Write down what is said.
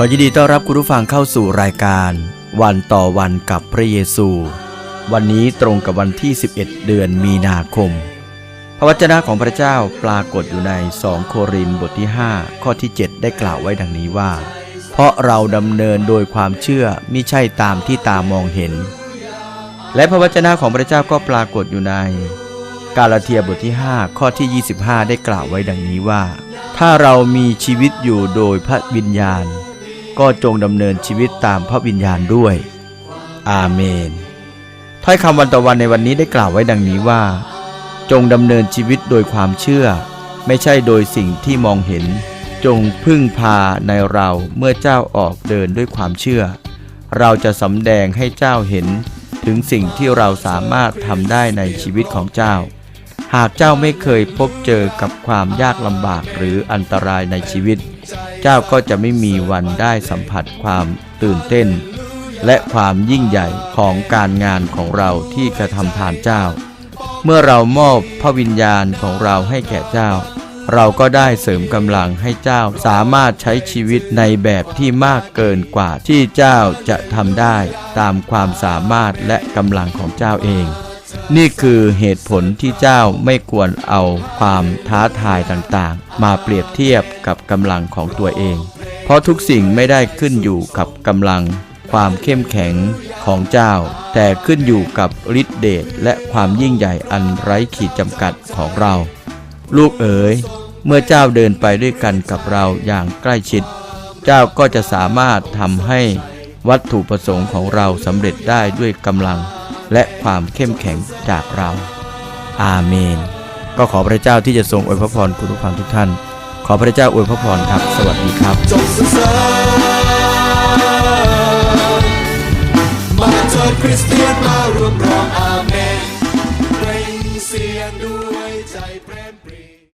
ขอยินดีต้อนรับคุณผู้ฟังเข้าสู่รายการ วันต่อวันกับพระเยซู วันนี้ตรงกับวันที่ 11 เดือนมีนาคม พระวจนะของพระเจ้าปรากฏอยู่ใน 2 โครินธ์บทที่ 5 ข้อที่ 7 ได้กล่าวไว้ดังนี้ว่า เพราะเราดำเนินโดยความเชื่อมิใช่ตามที่ตามองเห็น และพระวจนะของพระเจ้าก็ปรากฏอยู่ใน กาลาเทียบทที่ 5 ข้อที่ 25 ได้กล่าวไว้ดังนี้ว่า ถ้าเรามีชีวิตอยู่โดยพระวิญญาณ ก็จงดำเนินชีวิตตามพระวิญญาณด้วย อาเมน ถ้อยคำวันต่อวันในวันนี้ได้กล่าวไว้ดังนี้ว่า จงดำเนินชีวิตโดยความเชื่อ ไม่ใช่โดยสิ่งที่มองเห็น จงพึ่งพาในเราเมื่อเจ้าออกเดินด้วยความเชื่อ เราจะสำแดงให้เจ้าเห็น ถึงสิ่งที่เราสามารถทำได้ในชีวิตของเจ้า หากเจ้าไม่เคยพบเจอกับความยากลำบากหรืออันตรายในชีวิต เจ้าก็จะไม่มีวันได้สัมผัสความตื่นเต้น และความยิ่งใหญ่ของการงานของเราที่กระทำผ่านเจ้า เมื่อเรามอบพระวิญญาณของเราให้แก่เจ้า เราก็ได้เสริมกำลังให้เจ้าสามารถใช้ชีวิตในแบบที่มากเกินกว่าที่เจ้าจะทำได้ตามความสามารถและกำลังของเจ้าเอง นี่คือเหตุผลที่เจ้าไม่ควรเอาความท้าทายต่างๆ มาเปรียบเทียบกับกำลังของตัวเอง เพราะทุกสิ่งไม่ได้ขึ้นอยู่กับกำลัง ความเข้มแข็งของเจ้า แต่ขึ้นอยู่กับฤทธิเดชและความยิ่งใหญ่อันไร้ขีดจำกัดของเรา ลูกเอ๋ย เมื่อเจ้าเดินไปด้วยกันกับเราอย่างใกล้ชิด เจ้าก็จะสามารถทำให้วัตถุประสงค์ของเราสำเร็จได้ด้วยกำลัง และความเข้มแข็งจากเรา อาเมน ก็ขอพระเจ้าที่จะทรงอวยพระพรคุณผู้ฟังทุกท่าน ขอพระเจ้าอวยพระพรครับ สวัสดีครับ